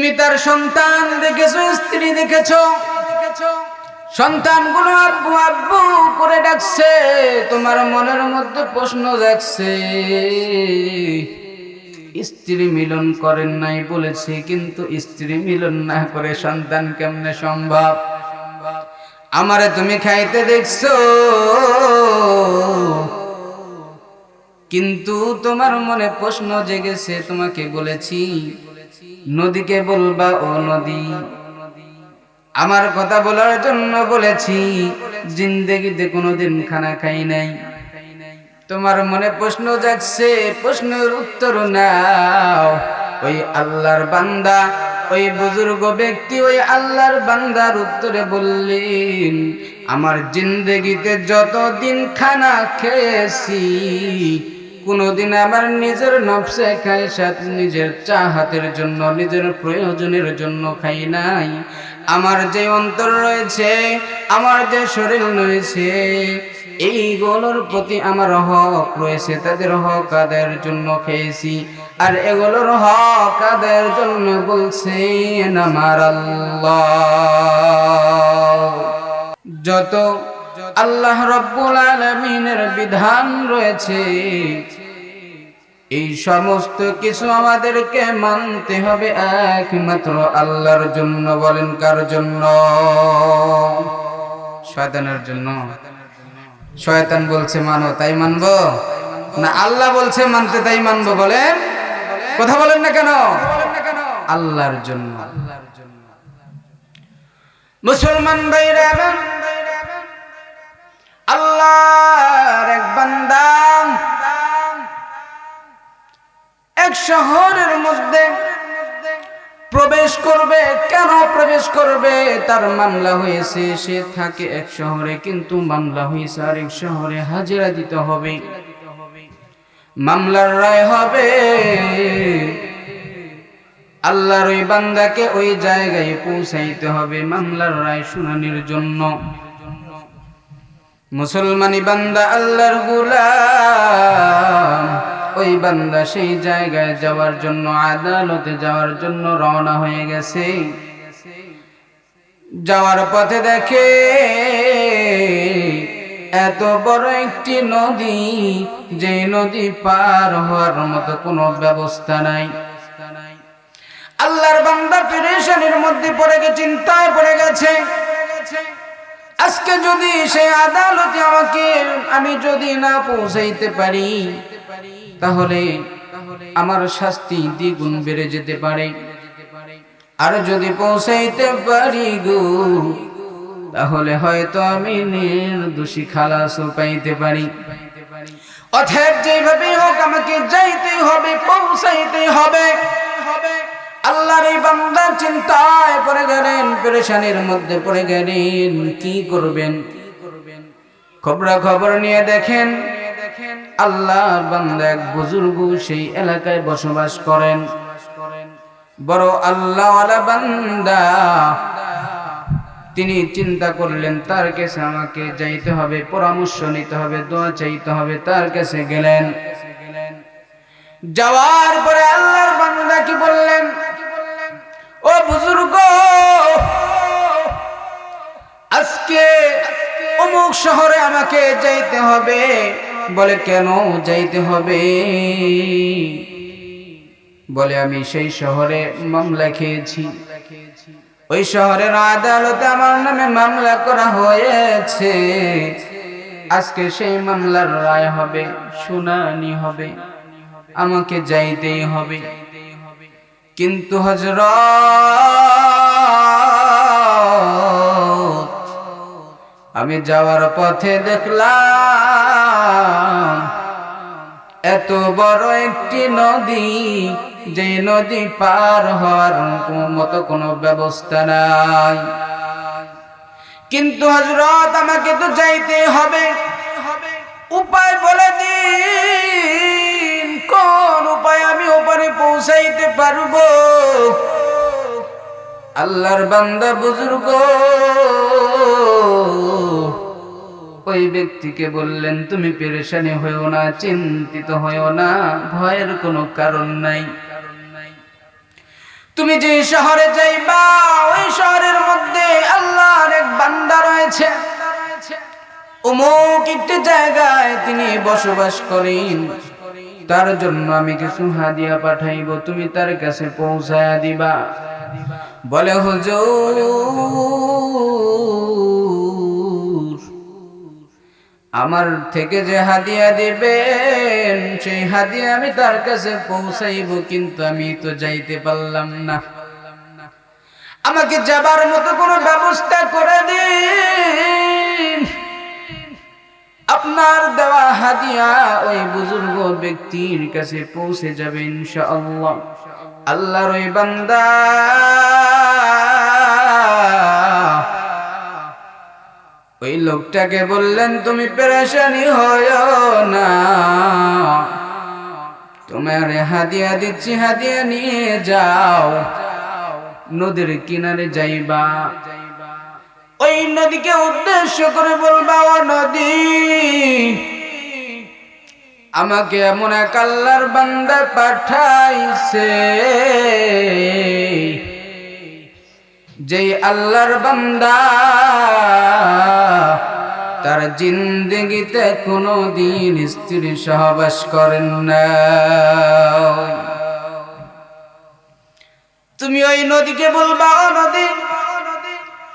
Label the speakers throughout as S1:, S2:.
S1: তুমি তার সন্তান দেখেছ, স্ত্রী দেখেছ? সন্তানগুলো আব্বু আব্বু করে ডাকছে, তোমার মনের মধ্যে প্রশ্ন জাগছে। স্ত্রী মিলন করেন নাই বলেছে, কিন্তু স্ত্রী মিলন না করে সন্তান কেমনে সম্ভব? আমারে তুমি খাইতে দেখছ, কিন্তু তোমার মনে প্রশ্ন জেগেছে, তোমাকে বলেছি। নদীকে বলবা, ও নদী, আমার কথা বলার জন্য বলেছি, জিন্দেগিতে কোনোদিন খানা খাই নাই। তোমার মনে প্রশ্ন যাচ্ছে প্রশ্নের উত্তর নাও। ওই আল্লাহর বান্দা, ওই বুজুর্গ ব্যক্তি ওই আল্লাহর বান্দার উত্তরে বললেন, আমার জিন্দগিতে যতদিন খানা খেয়েছি কোনোদিন আমার নিজের নফসে খাই সাথে, নিজের চাহাতের জন্য, নিজের প্রয়োজনের জন্য খাই নাই। আমার যে অন্তর রয়েছে, আমার যে শরীর রয়েছে এইগুলোর প্রতি আমার হক রয়েছে, তাদের হক আদায়ের জন্য খেয়েছি। আর এগুলোর হক আদায়ের জন্য বলছেন আমার আল্লাহ। যত আল্লাহ রব্বুল আলমিনের বিধান রয়েছে। এই সমস্ত কিছু আমাদেরকে মানতে হবে একমাত্র আল্লাহর জন্য। বলেন, কার জন্য? শয়তানের জন্য। শয়তান বলছে, মানো, তাই মানবো? না, আল্লাহ বলছে, মানতে তাই মানবো। বলেন, কথা বলেন না কেন? আল্লাহর জন্য। মুসলমান ভাইরা আল্লাহর এক বান্দা। এক শহরের মধ্যে প্রবেশ করবে, কেন প্রবেশ করবে? তার মামলা হয়েছে, সে থাকে এক শহরে, কিন্তু মামলা হয়েছে আরেক শহরে, হাজিরা দিতে হবে। মামলার রায় হবে, আল্লাহর ওই বান্দাকে ওই জায়গায় পৌঁছাইতে হবে, মামলার রায় শুনানির জন্য। মুসলমানি বান্দা আল্লাহর গুলাম। ওই বান্দা সেই জায়গায় যাওয়ার জন্য, আদালতে যাওয়ার জন্য রওনা হয়ে গেছে। যাওয়ার পথে দেখে এত বড় একটি নদী, যে নদী পার হওয়ার মতো কোনো ব্যবস্থা নাই। আল্লাহর বান্দা পেরেশানির মধ্যে পড়ে গেছে, চিন্তায় পড়ে গেছে। আজকে যদি সেই আদালতে আমাকে, আমি যদি না পৌঁছাইতে পারি, তাহলে আমার শাস্তি দ্বিগুণ বেড়ে যেতে পারে। আর যদি পৌঁছাইতে পারি গো, তাহলে হয়তো আমি নির্দোষী খালাস পাইতে পারি। অথেব যেভাবে হোক আমাকে যাইতেই হবে পৌঁছাইতে হবে। আল্লাহর এই বান্দা চিন্তায় পড়ে গেলেন, পেরেশানির মধ্যে পড়ে গেলেন। কি করবেন? খবরা খবর নিয়ে দেখেন, আল্লাহর বান্দা এক বুজুর্গ সেই এলাকায় বসবাস করেন। বড় আল্লাহ বান্দা। তিনি চিন্তা করলেন, তার কাছে আমাকে যাইতে হবে, পরামর্শ নিতে হবে, দোয়া চাইতে হবে, তার কাছে গেলেন। যাওয়ার পরে আল্লাহর বান্দা কি বললেন? ও বুজুর্গ, আজকে অমুক শহরে আমাকে যাইতে হবে। বলে, কেন যাইতে হবে? বলে, আমি সেই শহরে মামলা খেয়েছি। ওই শহরের আদালতে আমার নামে মামলা করা হয়েছে। আজকে সেই মামলার রায় হবে, শুনানি হবে। আমাকে যাইতেই হবে। কিন্তু হজরত আমি যাওয়ার পথে দেখলাম এত বড় একটি নদী যে নদী পার হওয়ার মতো কোনো ব্যবস্থা নাই। কিন্তু হজরত আমাকে তো যাইতে হবে। উপায় বলে দিন কোন উপায় আমি ওপারে পৌঁছাইতে পারব? আল্লাহর বান্দা বুজুর্গ। ওই ব্যক্তিকে বললেন, তুমি পেরেশানি হয়েও না, চিন্তিত হয়েও না, ভয়ের কোনো কারণ নাই। তুমি যে শহরে যাইবা, ওই শহরের মধ্যে আল্লাহর এক বান্দা রয়েছে। অমুক একটি জায়গায় তিনি বসবাস করেন। তার জন্য আমি কিছু হাদিয়া পাঠাইব, তুমি তার কাছে পৌঁছায়া দিবা। বলে, হুজুর, আমার থেকে যে হাদিয়া দিবেন, সেই হাদিয়া আমি তার কাছে পৌঁছাইব, কিন্তু আমি তো যাইতে পারলাম না। আমাকে যাবার মতো কোনো ব্যবস্থা করে দিন। আপনার দেওয়া হাদিয়া ওই বুজুর্গ ব্যক্তির কাছে পৌঁছে যাবে ইনশাআল্লাহ। আল্লাহর ওই বান্দা ওই লোকটাকে বললেন, তুমি পেরেশানি হয় না। তোমার হাদিয়া দিচ্ছি, হাদিয়া নিয়ে যাও। নদীর কিনারে যাইবা। ওই নদীকে উদ্দেশ্য করে বলবা, ও নদী, আমাকে এমন এক আল্লাহর বান্দা পাঠাইছে, যেই আল্লাহর বান্দা তার জিন্দগিতে কোনো দিন স্ত্রী সহবাস করেন না। তুমি ওই নদীকে বলবা নদী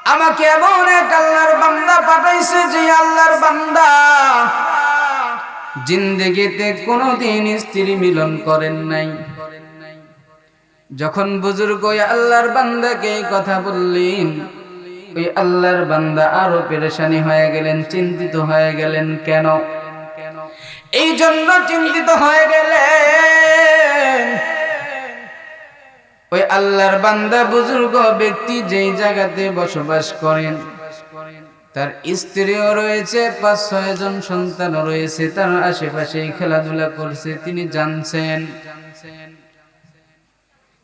S1: আমাকে এমন এক আল্লাহর বান্দা পাঠাইছে যে আল্লাহর বান্দা জিন্দগিতে কোনোদিন স্ত্রী মিলন করেন নাই। যখন বুজুর্গ আল্লাহর বান্দাকে কথা বললেন, ওই আল্লাহর বান্দা আরও পেরেশানি হয়ে গেলেন, চিন্তিত হয়ে গেলেন কেন? এই জন্য চিন্তিত হয়ে গেলেন। ওই আল্লাহর বান্দা বুজুর্গ ব্যক্তি যেই জায়গাতে বসবাস করেন, তার স্ত্রীও রয়েছে, পাঁচ, ছয় জন সন্তানও রয়েছে, তার আশেপাশে খেলাধুলা করছে, তিনি জানছেন।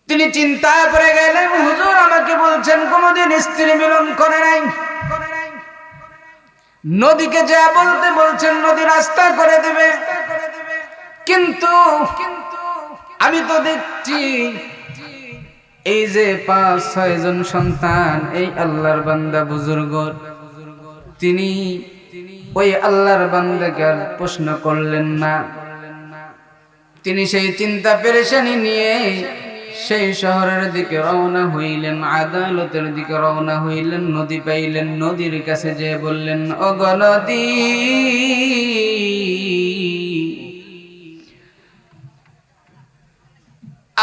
S1: তিনি চিন্তায় পড়ে গেলেন, হুজুর, আমাকে বলছেন কোনদিন স্ত্রী মিলন করে নাই। নদীকে যা বলতে বলছেন, নদী রাস্তা করে দেবে। কিন্তু আমি তো দেখছি এই যে পাঁচ, ছয় জন সন্তান, এই আল্লাহর বান্দা বুজুর্গ। তিনি ওই আল্লাহর বান্দাকে আর প্রশ্ন করলেন না। তিনি সেই চিন্তা পেরেশানি নিয়ে সেই শহরের দিকে রওনা হইলেন, আদালতের দিকে রওনা হইলেন, নদী পাইলেন, নদীর কাছে যে বললেন অগনদী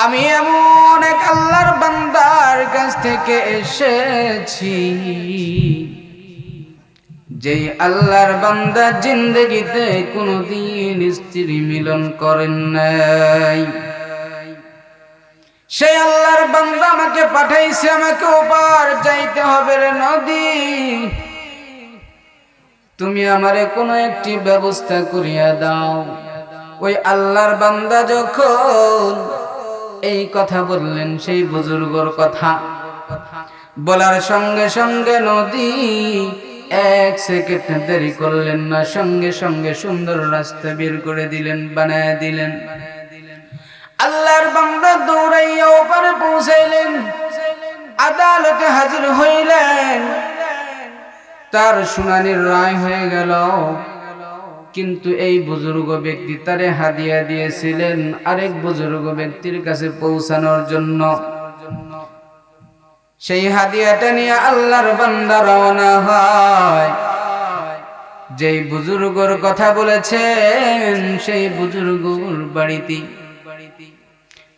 S1: আমি এমন এক আল্লাহর বান্দার কাছ থেকে এসেছি, যেই আল্লাহর বান্দা জিন্দগিতে কোনোদিন স্ত্রী মিলন করেন নাই। সেই আল্লাহর বান্দা আমাকে পাঠাইছে, আমাকে ওপার যাইতে হবে রে নদী। তুমি আমারে কোনো একটি ব্যবস্থা করিয়া দাও। ওই আল্লাহর বান্দা যখন এই কথা বললেন সেই বুজুর্গর কথা। বলার সঙ্গে সঙ্গে নদী এক সেকেন্ড দেরি করলেন না, সঙ্গে সঙ্গে সুন্দর রাস্তা বের করে দিলেন, বানায় দিলেন। আল্লাহর বান্দা দৌড়াইয়া ওপারে পৌঁছাইলেন, আদালতে হাজির হইলেন। তার শুনানির রায় হয়ে গেল। কিন্তু এই বুজুর্গ ব্যক্তি তারে হাদিয়া দিয়েছিলেন আরেক বুজুর্গ ব্যক্তির কাছে পৌঁছানোর জন্য। সেই হাদিয়াটা নিয়ে আল্লাহর বান্দা রওনা হয়। যেই বুজুর্গর কথা বলেছেন, সেই বুজুর্গর বাড়িতে।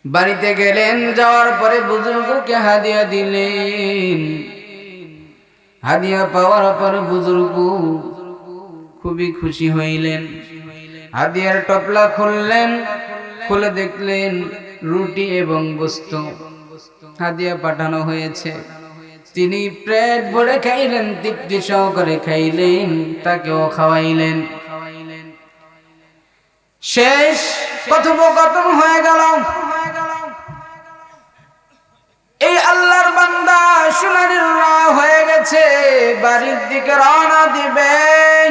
S1: বাড়িতে গেলেন, যাওয়ার পরে বুজুর্গকে হাদিয়া দিলেন। হাদিয়া পাওয়ার পর বুজুর্গ খুবই খুশি হইলেন। হাদিয়ার টপলা খুললেন, খুলে দেখলেন রুটি এবং বস্তু। হাদিয়া পাঠানো হয়েছে। তিনি পেট ভরে খাইলেন, তৃপ্তি সহকারে খাইলেন, তাকেও খাওয়াইলেন। শেষ কথোপকথন হয়ে গেল। এই আল্লাহর বান্দা সোনারির হয়ে গেছে, বাড়ির দিকে রওনা দিবেন।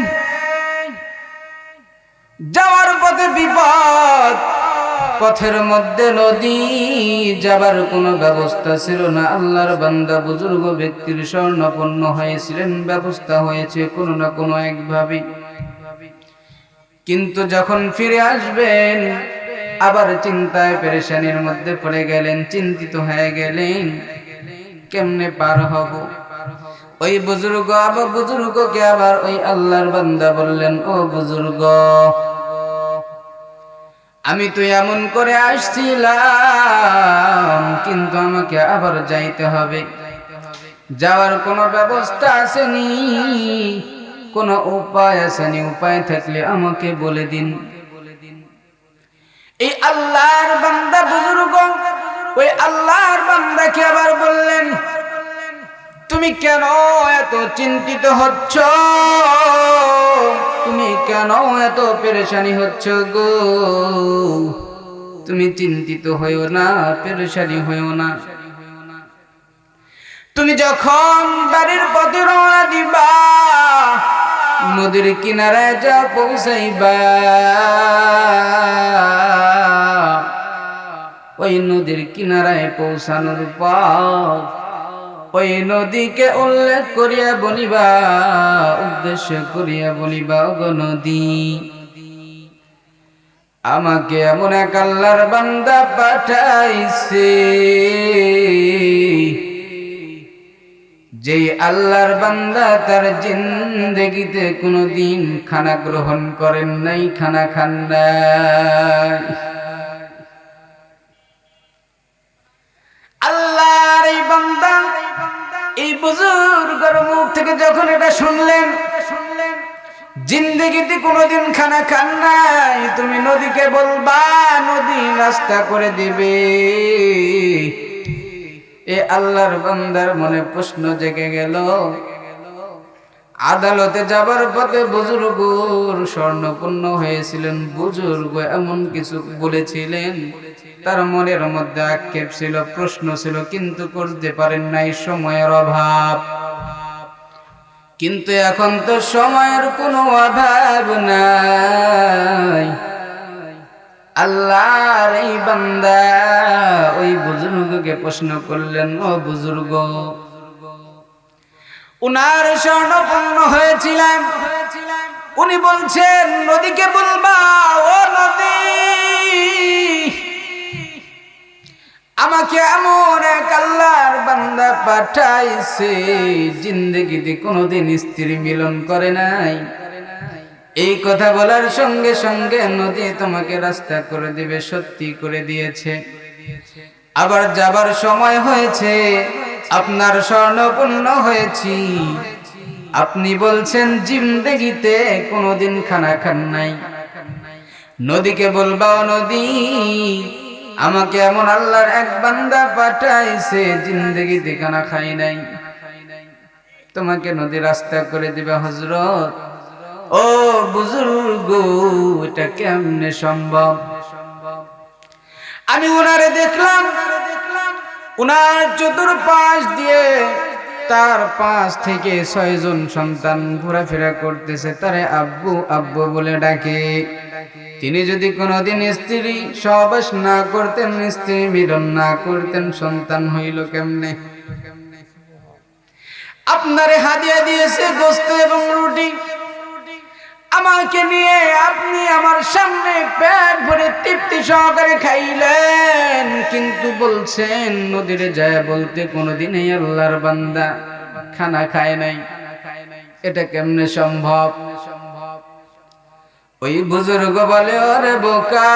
S1: যাওয়ার পথে বিপদ, পথের মধ্যে নদী, যাবার কোনো ব্যবস্থা ছিল না। আল্লাহর বান্দা বুজুর্গ ব্যক্তির স্বর্ণপন্ন হয়েছিলেন, ব্যবস্থা হয়েছে কোনো না কোনো একভাবে। কিন্তু যখন ফিরে আসবেন, আবার চিন্তায় পেরেশানির মধ্যে পড়ে গেলেন, চিন্তিত হয়ে গেলেন, কেমনে পার হব? ওই বুজুর্গ, আবার বুজুর্গকে আবার ওই আল্লাহর বান্দা বললেন, ও বুজুর্গ আমি তো এমন করে আসছিলাম, কিন্তু আমাকে আবার যাইতে হবে। যাওয়ার কোনো ব্যবস্থা আসেনি, কোনো উপায় আসেনি। উপায় থাকলে আমাকে বলে দিন। এই আল্লাহর বান্দা বুজুর্গ, ওই আল্লাহর বান্দাকে আবার বললেন, তুমি কেন এত চিন্তিত হচ্ছ? তুমি কেন এত পেরেশানি হচ্ছ গো? তুমি চিন্তিত হইও না, পেরেশানি হইও না। তুমি যখন বাড়ির পথে রওনা দিবা, নদীর কিনারায় যা পৌঁছাইবা, ওই নদীর কিনারায় পৌঁছানোর পর ওই নদীকে উল্লেখ করিয়া বলিবা, উদ্দেশ্য করিয়া বলিবা, ওগো নদী। আমাকে এমন এক আল্লাহর বান্দা পাঠাইছে, যেই আল্লাহর বান্দা তার জিন্দগিতে কোনোদিন খানা গ্রহণ করেন নাই, খানা খান নাই। বুজুর্গর মুখ থেকে যখন এটা শুনলেন কোনোদিন খানা খান নাই। তুমি নদীকে বলবা, নদী রাস্তা করে দিবে। এ আল্লাহর বান্দার মনে প্রশ্ন জেগে গেল। আদালতে যাবার পথে বুজুর্গর স্বর্ণপূর্ণ হয়েছিলেন। বুজুর্গ এমন কিছু বলেছিলেন তার মনের মধ্যে আক্ষেপ ছিল, প্রশ্ন ছিল, কিন্তু করতে পারেন নাই সময়ের অভাব। কিন্তু এখন তো সময়ের কোনো অভাব নাই। আল্লাহর এই বান্দা ওই বুজুর্গকে প্রশ্ন করলেন, ও বুজুর্গ, উনার স্বর্ণপূর্ণ হয়েছিলাম। উনি বলছেন, নদীকে বলবা, ও নদী। আমাকে এমন এক আল্লাহর বান্দা পাঠাইছে, জিন্দগিতে কোনোদিন স্ত্রী মিলন করে নাই। এই কথা বলার সঙ্গে সঙ্গে নদী তোমাকে রাস্তা করে দিবে, সত্যি করে দিয়েছে। আবার যাবার সময় হয়েছে, আপনার স্বর্ণপূর্ণ হয়েছি। আপনি বলছেন, জিন্দগিতে কোনোদিন খানা খান নাই। নদীকে বলবাও নদী আমাকে এমন আল্লাহর এক বান্দা পাঠাইছে, জিন্দগি ঠিকানা খাই নাই। তোমাকে নদী রাস্তা করে দিবে হজরত ও বুজুর্গ, এটা কেমনে সম্ভব? আমি ওনারে দেখলাম ওনার চতুর্পাশ দিয়ে তার পাঁচ থেকে ছয়জন সন্তান ঘোরাফেরা করতেছে, তারে আব্বু আব্বু বলে ডাকে। তিনি যদি কোনোদিন স্ত্রী সহবাস না করতেন, স্ত্রী মিলন না করতেন, সন্তান হইল কেমনে? আপনারে হাদিয়া দিয়েছে গোস্ত এবং আমাকে নিয়ে আপনি আমার সামনে পেট ভরে তৃপ্তি সহকারে খাইলেন। কিন্তু বলছেন, নদীরে যায় বলতে কোনোদিনই আল্লাহর বান্দা খানা খায় নাই। এটা কেমনে সম্ভব? ওই বুজুর্গ বলে, ওরে বোকা,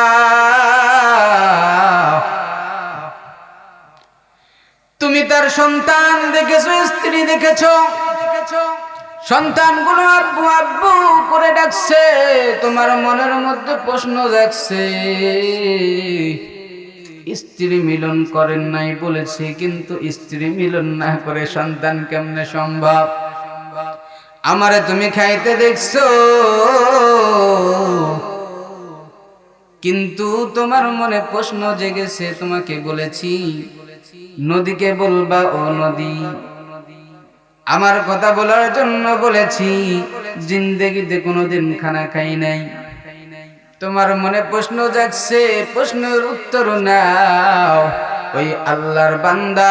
S1: তুমি তার সন্তান দেখেছ, স্ত্রী দেখেছ? সন্তানগুলো আব্বু আব্বু করে ডাকছে, তোমার মনের মধ্যে প্রশ্ন যাচ্ছে স্ত্রী মিলন করেন নাই বলেছে, কিন্তু স্ত্রী মিলন না করে সন্তান কেমনে সম্ভব? আমারে তুমি খাইতে দেখছ। কিন্তু তোমার মনে প্রশ্ন জেগেছে, তোমাকে বলেছি, নদীকে বলবা ও নদী। আমার কথা বলার জন্য বলেছি, জিন্দগিতে কোনোদিন খানা খাই নাই। তোমার মনে প্রশ্ন জাগছে, প্রশ্নের উত্তর নাও। ওই আল্লাহর বান্দা,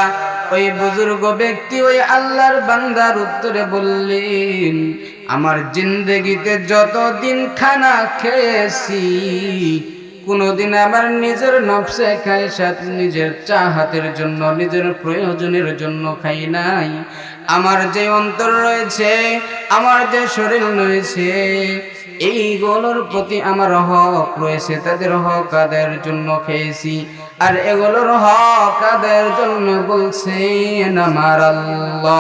S1: ওই বুজুর্গ ব্যক্তি ওই আল্লাহর বান্দার উত্তরে বললেন, আমার জিন্দগিতে যতদিন খানা খেয়েছি, কোনোদিন আমার নিজের নফসে খাই সাথে নিজের চাহাতের জন্য, নিজের প্রয়োজনের জন্য খাই নাই। আমার যে অন্তর রয়েছে, আমার যে শরীর রয়েছে এইগুলোর প্রতি আমার হক রয়েছে, তাদের হক আদায়ের জন্য খেয়েছি? আর এগুলোর হক আদায়ের জন্য বলছেন আমার আল্লাহ?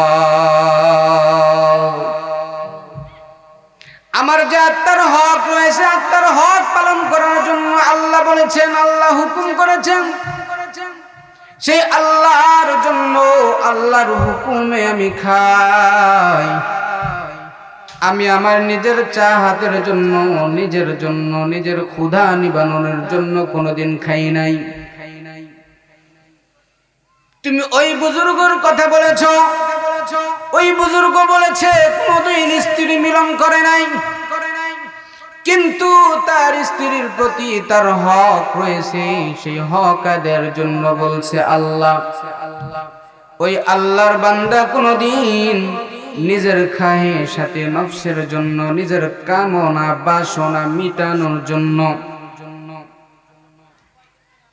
S1: আমার যে আত্মার হক রয়েছে, আত্মার হক পালন করার জন্য আল্লাহ বলেছেন, আল্লাহ হুকুম করেছেন। সেই আল্লাহর জন্য আল্লাহর হুকুমে আমি খাই। আমি আমার নিজের চাহাতের জন্য, নিজের জন্য, নিজের ক্ষুধা নিবানোর জন্য কোনোদিন খাই নাই। তুমি ওই বুজুর্গর কথা বলেছ, ওই বুজুর্গ বলেছে, কোনোদিন স্ত্রী মিলন করে নাই। কিন্তু তার স্ত্রীর প্রতি তার হক রয়েছে, সেই হক আদের জন্য বলছে আল্লাহ। ওই আল্লাহর বান্দা কোনোদিন নিজের খাহে সাথে নফসের জন্য, নিজের কামনা, বাসনা মিটানোর জন্য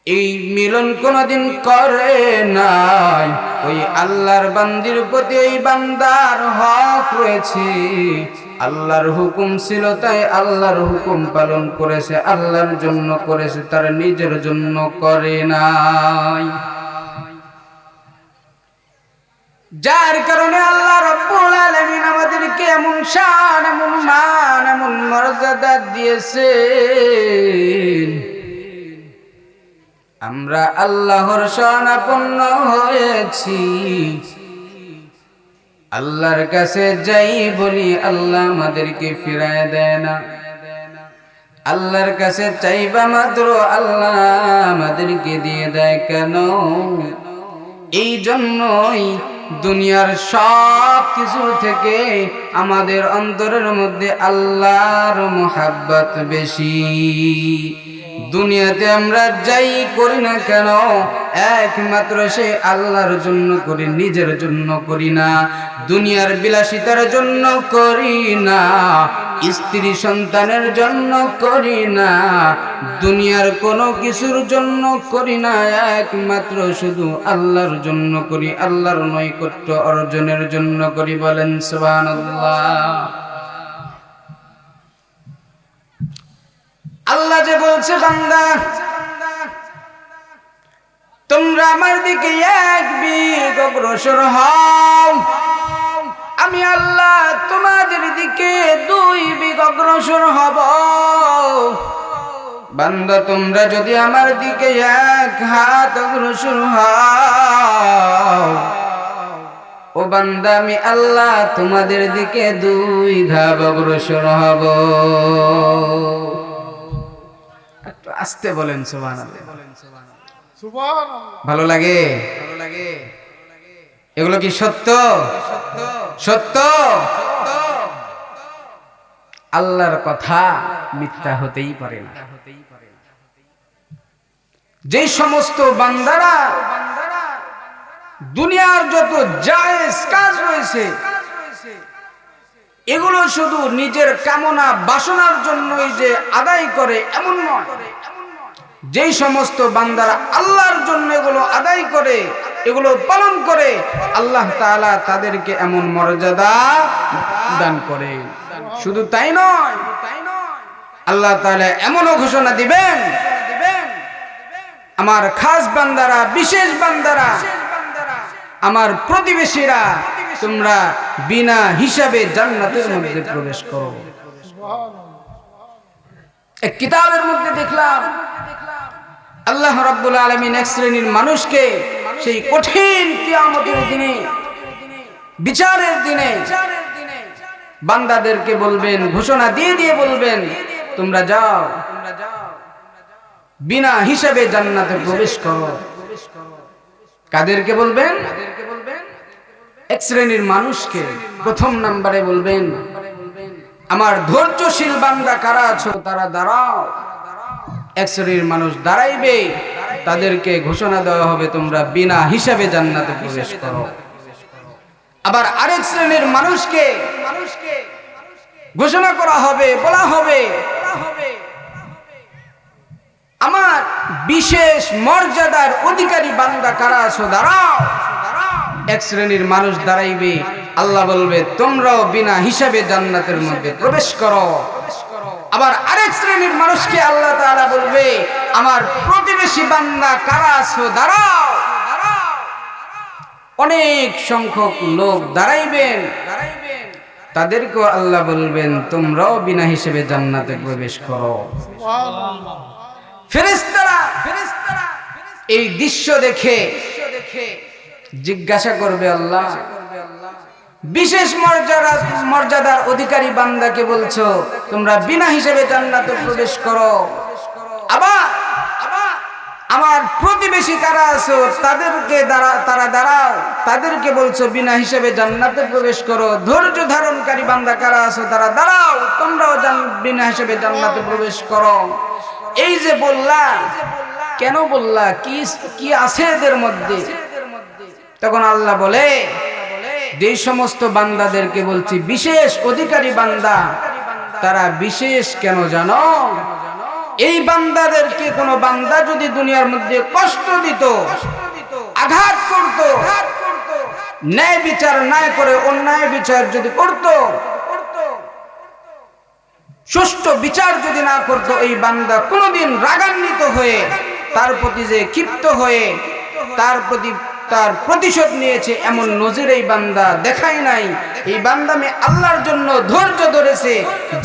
S1: এই মিলন কোনদিন করে নাই। ওই আল্লাহর বান্দির প্রতি ওই বান্দার হক রয়েছে। আল্লাহর হুকুম ছিল তাই আল্লাহর হুকুম পালন করেছে, আল্লাহর জন্য করেছে, তার নিজের জন্য করে নাই। যার কারণে আল্লাহ রব্বুল আলামিন আমাদেরকে এমন শান, এমন মান, এমন মর্যাদা দিয়েছে আমরা আল্লাহর শরণাপন্ন হয়েছি। আল্লাহর কাছে যাই বলি, আল্লাহ আমাদেরকে ফিরায় দেয় না। আল্লাহর কাছে চাইবা মাত্র আল্লাহ আমাদেরকে দিয়ে দেয় কেন? এই জন্যই দুনিয়ার সব কিছু থেকে আমাদের অন্তরের মধ্যে আল্লাহর মোহাব্বত বেশি। দুনিয়াতে আমরা যাই করি না কেন? একমাত্র সে আল্লাহর জন্য করি, নিজের জন্য করি না। দুনিয়ার বিলাসিতার জন্য করি না, স্ত্রী সন্তানের জন্য করি না, দুনিয়ার কোনো কিছুর জন্য করি না। একমাত্র শুধু আল্লাহর জন্য করি, আল্লাহর নৈকট্য অর্জনের জন্য করি বলেন সুবহানাল্লাহ। আল্লাহ যে বলছে, বান্দা, তোমরা আমার দিকে এক বিগ অগ্রসর হও। আমি আল্লাহ তোমাদের দিকে দুই বিগ অগ্রসর হব। বান্দা, তোমরা যদি আমার দিকে এক হাত অগ্রসর হও, ও বান্দা, আমি আল্লাহ তোমাদের দিকে দুই ধাপ অগ্রসর হব। আসতে বলেন লাগে? ভালো লাগে। এগুলো কি সত্য? সত্য। আল্লাহর কথা মিথ্যা হতেই পারে না। যে সমস্ত বান্দারা দুনিয়ার যত জায়েজ কাজ রয়েছে এগুলো শুধু নিজের কামনা, বাসনার জন্যই যে আদায় করে, এমন নয়। যেই সমস্ত বান্দারা আল্লাহর জন্য এগুলো আদায় করে, এগুলো পালন করে, আল্লাহ তাআলা তাদেরকে এমন মর্যাদা দান করে। শুধু তাই নয়, আল্লাহ তাআলা এমনও ঘোষণা দিবেন, আমার খাস বান্দারা, বিশেষ বান্দারা, আমার প্রতিবেশীরা তোমরা বিনা হিসাবে জান্নাতের মধ্যে প্রবেশ করো। এক কিতাবের মধ্যে দেখলাম, আল্লাহ রাব্বুল আলামিন এক শ্রেণির মানুষকে সেই কঠিন কিয়ামতের দিনে, বিচারের দিনে বান্দাদেরকে বলবেন, ঘোষণা দিয়ে দিয়ে বলবেন, তোমরা যাও, বিনা হিসাবে জান্নাতে প্রবেশ করো। কাদেরকে বলবেন? এক শ্রেণির মানুষকে প্রথম নাম্বারে বলবেন, আমার ধৈর্যশীল বান্দা কারা আছো? তারা দাঁড়াও। এক শ্রেণির মানুষ দাঁড়াইবে, তাদেরকে ঘোষণা দেওয়া হবে, তোমরা বিনা হিসাবে জান্নাতে প্রবেশ করো। আবার আরেক শ্রেণির মানুষকে মানুষকে ঘোষণা করা হবে, বলা হবে, আমার বিশেষ মর্যাদার অধিকারী বান্দা কারা আছো? দাঁড়াও। এক শ্রেণির মানুষ দাঁড়াইবে, আল্লাহ বলবে, তোমরাও বিনা হিসাবে জান্নাতের মধ্যে প্রবেশ করো। আবার আরেক শ্রেণির মানুষকে আল্লাহ তাআলা বলবে, আমার প্রতিবেশী বান্দা কারা আছো, দাঁড়াও। অনেক সংখ্যক লোক দাঁড়াইবেন। তাদেরকেও আল্লাহ বলবেন, তোমরাও বিনা হিসেবে জান্নাতে প্রবেশ করো। এই দৃশ্য দেখে দেখে জিজ্ঞাসা করবে আল্লাহ। বিশেষ মর্যাদা মর্যাদার অধিকারী বান্দাকে বলছো, তোমরা বিনা হিসেবে জান্নাতে প্রবেশ করো। আবার আমার প্রতিবেশী কারা আছো, তাদেরকে দাঁড়া তারা দাঁড়াও। তাদেরকে বলছো, বিনা হিসেবে জান্নাতে প্রবেশ করো। ধৈর্য ধারণকারী বান্দা কারা আছো, তারা দাঁড়াও। তোমরাও বিনা হিসেবে জান্নাতে প্রবেশ করো। এই যে বললা, কেন বললা? কি কি আছে এদের মধ্যে? তখন আল্লাহ বলে যে সমস্ত বান্দাদেরকে বলছি, বিশেষ অধিকারী বান্দা, তারা বিশেষ কেন জানো? এই বান্দাদেরকে কোনো বান্দা যদি দুনিয়ার মধ্যে কষ্ট দিত, আঘাত করত, ন্যায় বিচার না করে অন্যায় বিচার যদি করত, সুষ্ঠু বিচার যদি না করত, এই বান্দা কোনোদিন রাগান্বিত হয়ে, তার প্রতি যে ক্ষিপ্ত হয়ে, তার প্রতি তার প্রতিশোধ নিয়েছে, এমন নজির এই বান্দা দেখাই নাই। এই বান্দা আমি আল্লাহর জন্য ধৈর্য ধরেছে,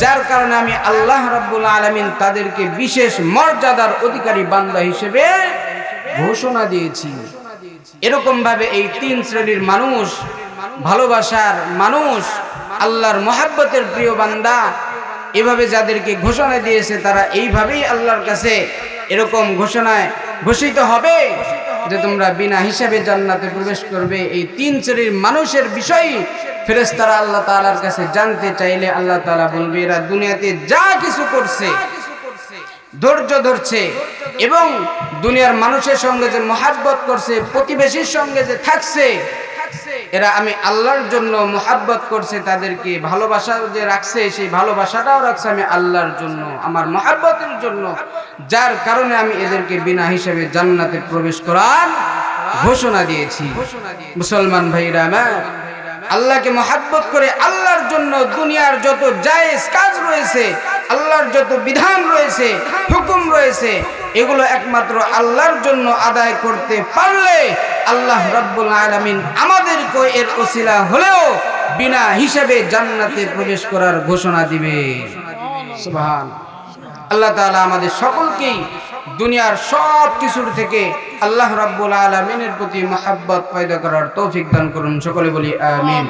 S1: যার কারণে আমি আল্লাহ রাব্বুল আলামিন তাদেরকে বিশেষ মর্যাদার অধিকারী বান্দা হিসেবে ঘোষণা দিয়েছি। এরকম ভাবে এই তিন শ্রেণির মানুষ, ভালোবাসার মানুষ, আল্লাহর মহাব্বতের প্রিয় বান্দা, এভাবে যাদেরকে ঘোষণা দিয়েছে, তারা এইভাবেই আল্লাহর কাছে এরকম ঘোষণায় ঘোষিত হবে। যে তোমরা বিনা হিসাবে জান্নাতে প্রবেশ করবে, এই তিন শ্রেণির মানুষের বিষয় ফেরেস্তারা আল্লাহ তালার কাছে জানতে চাইলে আল্লাহ তালা বলবে, এরা দুনিয়াতে যা কিছু করছে, ধৈর্য ধরছে এবং দুনিয়ার মানুষের সঙ্গে যে মহাব্বত করছে, প্রতিবেশীর সঙ্গে যে থাকছে এরা আমি আল্লাহর জন্য মোহাব্বত করছে তাদেরকে ভালোবাসা যে রাখছে সেই ভালোবাসাটাও রাখছে আমি আল্লাহর জন্য আমার মহাব্বতের জন্য। যার কারণে আমি এদেরকে বিনা হিসেবে জান্নাতে প্রবেশ করার ঘোষণা দিয়েছি। মুসলমান ভাইরা আমার আল্লাহকে মহাব্বত করে আল্লাহর জন্য দুনিয়ার যত জায়েজ কাজ রয়েছে, আল্লাহর যত বিধান রয়েছে, হুকুম রয়েছে, এগুলো একমাত্র আল্লাহর জন্য আদায় করতে পারলে আল্লাহ রাব্বুল আলামিন আমাদেরকে এর ওসিলা হলেও বিনা হিসাবে জান্নাতে প্রবেশ করার ঘোষণা দিবে আল্লাহ তাআলা আমাদের সকলকেই দুনিয়ার সব কিছুর থেকে আল্লাহ রাব্বুল আলমিনের প্রতি মাহাব্বত পয়দা করার তৌফিক দান করুন। সকলে বলি আমিন।